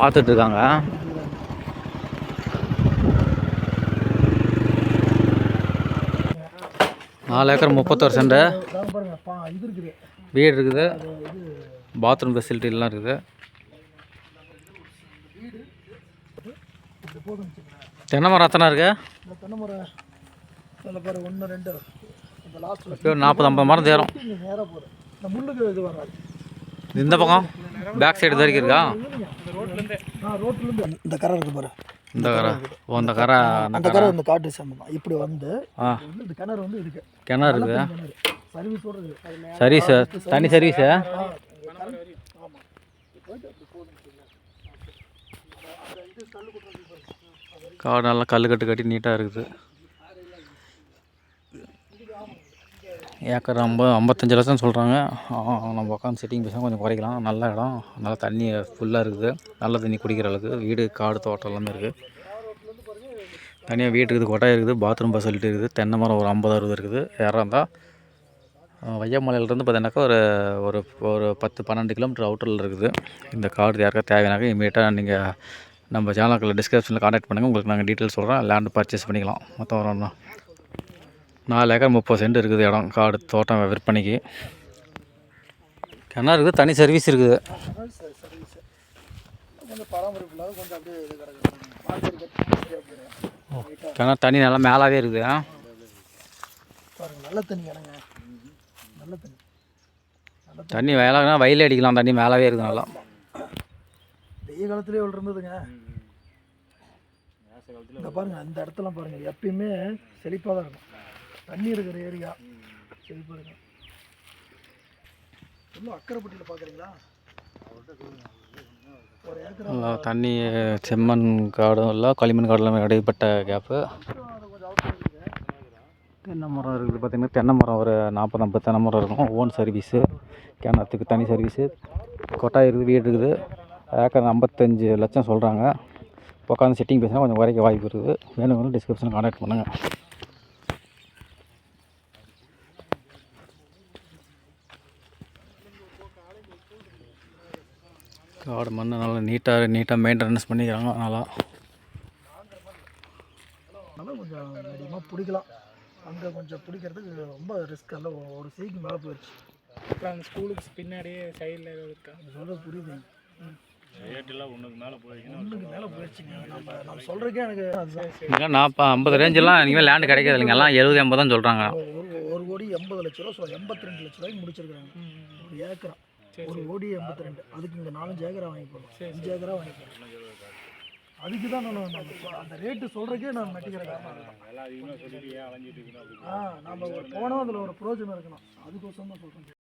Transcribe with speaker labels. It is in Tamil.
Speaker 1: பார்த்துட்டு இருக்காங்க நாலு ஏக்கர் முப்பத்தொரு சென்ட் வீடு இருக்குது. பாத்ரூம் ஃபெசிலிட்டிலாம் இருக்குது. தென்னை மரம் எத்தனை இருக்கு? இப்போ நாற்பது ஐம்பது மரம் தேரும்.
Speaker 2: இந்த
Speaker 1: பக்கம் பேக் சைடு வரைக்கும் இருக்கா?
Speaker 2: இந்த கரை இருக்கு பாரு.
Speaker 1: இந்த கரை. ஓ இந்த கரை அந்த
Speaker 2: அந்த கரை இந்த காட்டு சம்பந்தம். இப்படி வந்து வந்து இந்த கிணறு வந்து இதுக்கு
Speaker 1: கிணறு இருக்குது?
Speaker 2: கிணறு. சர்வீஸோட இருக்குது
Speaker 1: சர்வீஸு தனி சர்வீஸு காடு நல்லா கல் கட்டு கட்டி நீட்டாக இருக்குது. ஏக்கர் ஐம்பது ஐம்பத்தஞ்சு லட்சம் சொல்கிறாங்க நம்ம உட்காந்து செட்டிங் பேசினா கொஞ்சம் குறைக்கலாம். நல்ல இடம். நல்லா தண்ணி ஃபுல்லாக இருக்குது. நல்ல தண்ணி குடிக்கிற அளவுக்கு. வீடு காடு தோட்டம் எல்லாமே இருக்குது. தனியாக வீடு இருக்குது கொட்டாய் இருக்குது பாத்ரூம் ஃபெசிலிட்டி இருக்குது. தென்னை மரம் ஒரு ஐம்பது அறுபது இருக்குது. யாராக இருந்தால் வையமலையிலேருந்து பார்த்தீங்கன்னாக்கா ஒரு ஒரு ஒரு பத்து பன்னெண்டு கிலோமீட்டர் அவுட்டரில் இருக்குது. இந்த காடு யாருக்கா தேவைனாக்கா இமீடியட்டாக நீங்கள் நம்ம சேனலுக்குள்ள டிஸ்கிரிப்ஷனில் காண்டாக்ட் பண்ணுங்கள் உங்களுக்கு நாங்கள் டீட்டெயில் சொல்கிறோம் லேண்டு பர்ச்சேஸ் பண்ணிக்கலாம். மொத்தம் வரோம்னா நாலு ஏக்கர் முப்பது சென்ட் இருக்குது இடம் காடு தோட்டம் விற்பனைக்கு. கிணறு இருக்குது தனி சர்வீஸ் இருக்குது. கிணறு தண்ணி நல்லா மேலாகவே இருக்குது.
Speaker 2: நல்ல தண்ணி கிடங்க நல்ல தண்ணி
Speaker 1: தண்ணி வேலைனா வயலே அடிக்கலாம் தண்ணி மேலாகவே இருக்குது நல்லா.
Speaker 2: வெய்ய காலத்துலேயே இவ்வளோ இருந்ததுங்க இந்த பாருங்கள் அந்த இடத்துல பாருங்கள் எப்பயுமே செழிப்பாக தான் இருக்கும். தண்ணி இருக்கிற ஏரியா சரி பாருங்க இன்னும் அக்கரைப்பட்டியில் பார்க்குறீங்களா
Speaker 1: தண்ணி செம்மண் காடும் இல்லை களிமண் காடும் இடைப்பட்ட கேப்பு தென்னை மரம் இருக்குது பார்த்திங்கன்னா தென்னை மரம் ஒரு நாற்பது ஐம்பது தென்னை மரம் இருக்கும். ஓன் சர்வீஸு கிணத்துக்கு தனி சர்வீஸு கொட்டாய் இருக்குது வீடு இருக்குது. ஏக்கர் ஐம்பத்தஞ்சு லட்சம் சொல்கிறாங்க உட்காந்து செட்டிங் பேசினா கொஞ்சம் குறைக்க வாய்ப்பு இருக்குது. வேணும்னு டிஸ்கிரிப்ஷனில் கான்டாக்ட் பண்ணுங்கள் காடு மண் நல்லா நீட்டாக நீட்டாக மெயின்டெனன்ஸ் பண்ணிக்கிறாங்க நல்லா
Speaker 2: அதனால் கொஞ்சம் அதிகமாக பிடிக்கலாம். அங்கே கொஞ்சம் பிடிக்கிறதுக்கு ரொம்ப ரிஸ்க் ஒ- ஒரு சீக்கு மேலே போயிடுச்சு
Speaker 3: அப்புறம் அந்த ஸ்கூலுக்கு பின்னாடியே சைடில் இருக்கா?
Speaker 2: அது சொல்கிறது புரியுது. ஒன்றுக்கு மேலே போயிடுச்சுங்க நம்ம நம்ம சொல்கிறக்கே எனக்கு அதுதான்.
Speaker 1: இங்கே நாற்பது ஐம்பது ரேஞ்செல்லாம் இனிமேல் லேண்டு கிடைக்காது இல்லைங்க. எல்லாம் எழுபது எண்பது தான் சொல்கிறாங்க
Speaker 2: ஒரு ஒரு கோடி எண்பது லட்ச ரூபா எண்பத்தி ரெண்டு லட்ச ரூபாய்க்கு முடிச்சிருக்காங்க ஒரு ஏக்கரா. ஒரு கோடி எண்பத்தி ரெண்டு அதுக்கு இங்கே நாலஞ்சு ஏக்கரா வாங்கி போடலாம் அஞ்சு ஏக்கரா வாங்கி போடலாம் அதுக்கு தான் நான் அந்த ரேட்டு சொல்கிறக்கே நான் மெட்டிக்கிற காரணம் அதுதான். ஆ நம்ம ஒரு போனோம் அதில் ஒரு பிரோஜனம் இருக்கணும். அதுக்கோசரம் தான் சொல்கிறேன்